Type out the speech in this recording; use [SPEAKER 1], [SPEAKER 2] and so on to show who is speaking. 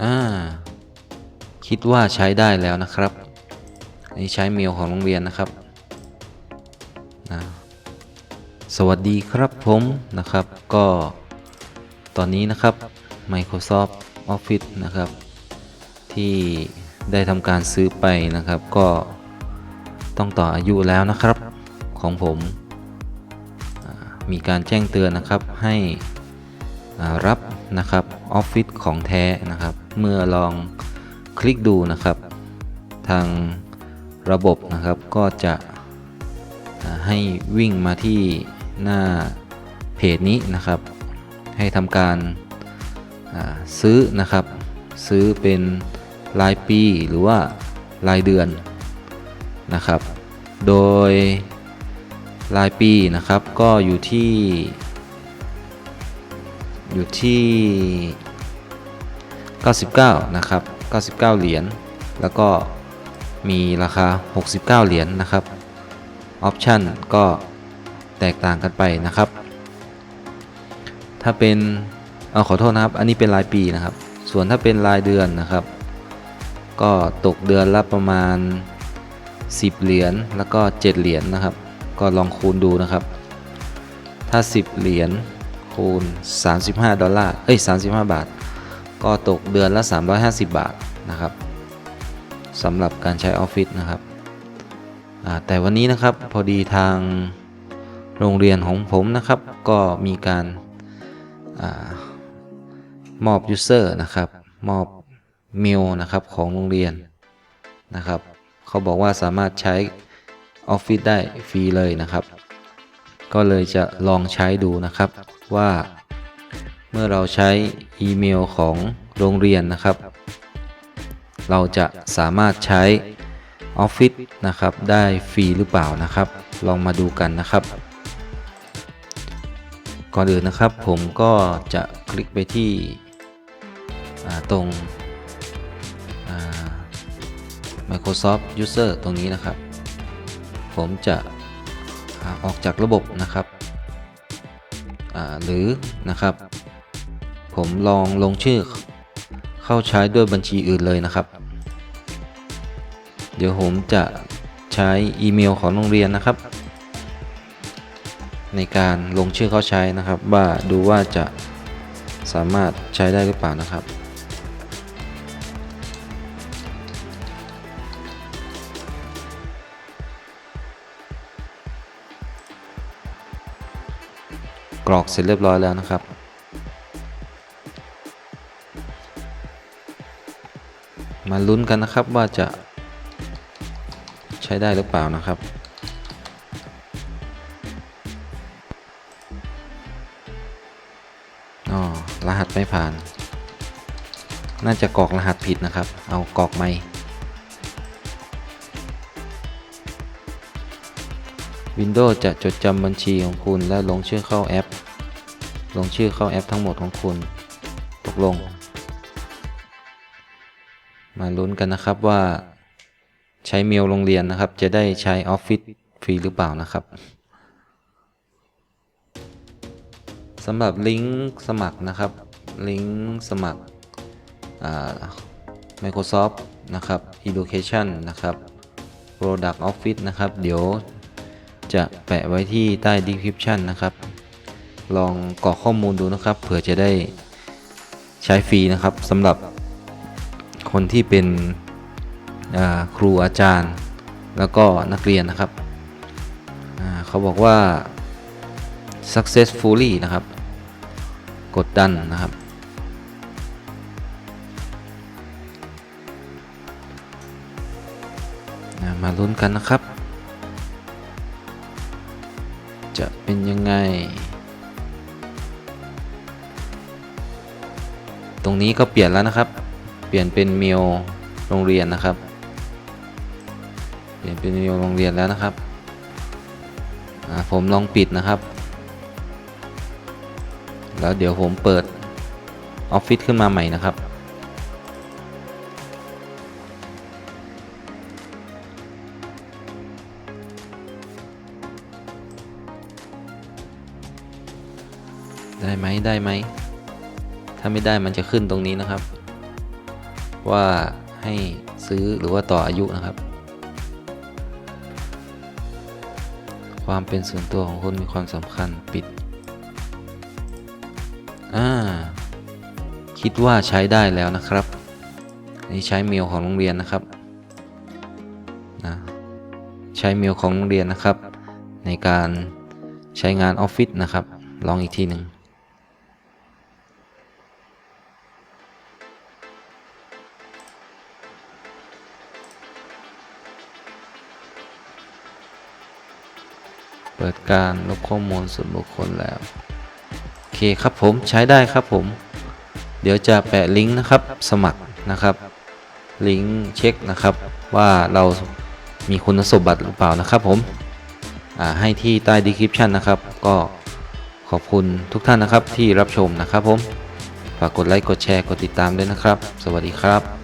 [SPEAKER 1] อ่า คิดว่าใช้ได้แล้วนะครับอันนี้ใช้เมลของโรงเรียนนะครับนะสวัสดีครับผมนะครับ ก็ตอนนี้นะครับ Microsoft Office นะครับ ที่ได้ทำการซื้อไปนะครับ ก็ต้องต่ออายุแล้วนะครับของผม มีการแจ้งเตือนนะครับให้รับนะครับ Office ของแท้นะครับ เมื่อลองคลิกดูนะครับ ทางระบบนะครับก็จะให้วิ่งมาที่หน้าเพจนี้นะครับ ให้ทำการซื้อนะครับ ซื้อเป็นรายปีหรือว่ารายเดือนนะครับ โดยรายปีนะครับก็อยู่ที่ อยู่ที่ 99 นะครับ 99 เหรียญ แล้วก็มีราคา 69 เหรียญนะครับ ออปชันก็แตกต่างกันไปนะครับ ถ้าเป็นเอาขอโทษนะครับ อันนี้เป็นรายปีนะครับ ส่วนถ้าเป็นรายเดือนนะครับ ก็ตกเดือนละประมาณ 10 เหรียญ แล้วก็ 7 เหรียญนะครับ ก็ลองคูณดูนะครับ ถ้า 10 เหรียญคูณ 35 ดอลลาร์ เอ้ย 35 บาท ก็ตกเดือนละ 350 บาทนะครับสำหรับการใช้ออฟฟิศนะครับแต่วันนี้นะครับพอดีทางโรงเรียนของผมนะครับ ก็มีการอามอบยูเซอร์นะครับ มอบเมลนะครับของโรงเรียนนะครับ เขาบอกว่าสามารถใช้ออฟฟิศได้ฟรีเลยนะครับ ก็เลยจะลองใช้ดูนะครับว่าเมื่อเราใช้ อีเมลของโรงเรียนนะครับ เราจะสามารถใช้ Office นะครับ ได้ฟรีหรือเปล่านะครับ ลองมาดูกันนะครับ ก่อนอื่นนะครับผมก็จะคลิกไปที่ตรง Microsoft User ตรงนี้นะครับ ผมจะออกจากระบบนะครับหรือนะครับ ผมลองลงชื่อ เข้าใช้ด้วยบัญชีอื่นเลยนะครับ เดี๋ยวผมจะใช้อีเมลของโรงเรียนนะครับ ในการลงชื่อเข้าใช้นะครับ ว่าดูว่าจะสามารถใช้ได้หรือเปล่านะครับกรอกเสร็จเรียบร้อยแล้วนะครับ มาลุ้นกันนะครับว่าจะใช้ได้หรือเปล่านะครับ อ๋อ รหัสไม่ผ่าน น่าจะกรอกรหัสผิดนะครับ เอากรอกไม่ Windows จะจดจำบัญชีของคุณและลงชื่อเข้าแอป ลงชื่อเข้าแอปทั้งหมดของคุณ ตกลง มาลุ้นกันนะครับว่าใช้เมลโรงเรียนนะครับ จะได้ใช้ Office ฟรีหรือเปล่านะครับสำหรับลิงก์สมัครนะครับ ลิงก์สมัครอ่า Microsoft นะครับ Education นะครับ Product Office นะครับ เดี๋ยวจะแปะไว้ที่ใต้ description นะครับ ลองกรอกข้อมูลดูนะครับ เผื่อจะได้ใช้ฟรีนะครับสำหรับ คนที่เป็นครูอาจารย์ แล้วก็นักเรียนนะครับ เขาบอกว่า successfully นะครับ กดดันนะครับ มาลุ้นกันนะครับ จะเป็นยังไง ตรงนี้ก็เปลี่ยนแล้วนะครับ ปลี่ยนเป็นเมลโรงเรียนนะครับ เปลี่ยนเป็นเมลโรงเรียนแล้วนะครับ ผมลองปิดนะครับ แล้วเดี๋ยวผมเปิดออฟฟิศขึ้นมาใหม่นะครับ ได้ไหมได้ไหม ถ้าไม่ได้มันจะขึ้นตรงนี้นะครับ ว่าให้ซื้อหรือว่าต่ออายุนะครับ ความเป็นส่วนตัวของคุณมีความสำคัญปิด อ่า คิดว่าใช้ได้แล้วนะครับนนี่ใช้เมลของโรงเรียนนะครับนะใช้เมลของโรงเรียนนะครับ ในการใช้งานออฟฟิศนะครับ ลองอีกทีหนึ่ง ปิดการลบข้อมูลส่วนบุคคลแล้ว โอเคครับผมใช้ได้ครับผม เดี๋ยวจะแปะลิงก์นะครับสมัครนะครับ ลิงก์เช็คนะครับว่าเรามีคุณสมบัติหรือเปล่านะครับผมให้ที่ใต้ description นะครับ ก็ขอบคุณทุกท่านนะครับที่รับชมนะครับผม ฝากกดไลค์กดแชร์กดติดตามด้วยนะครับ สวัสดีครับ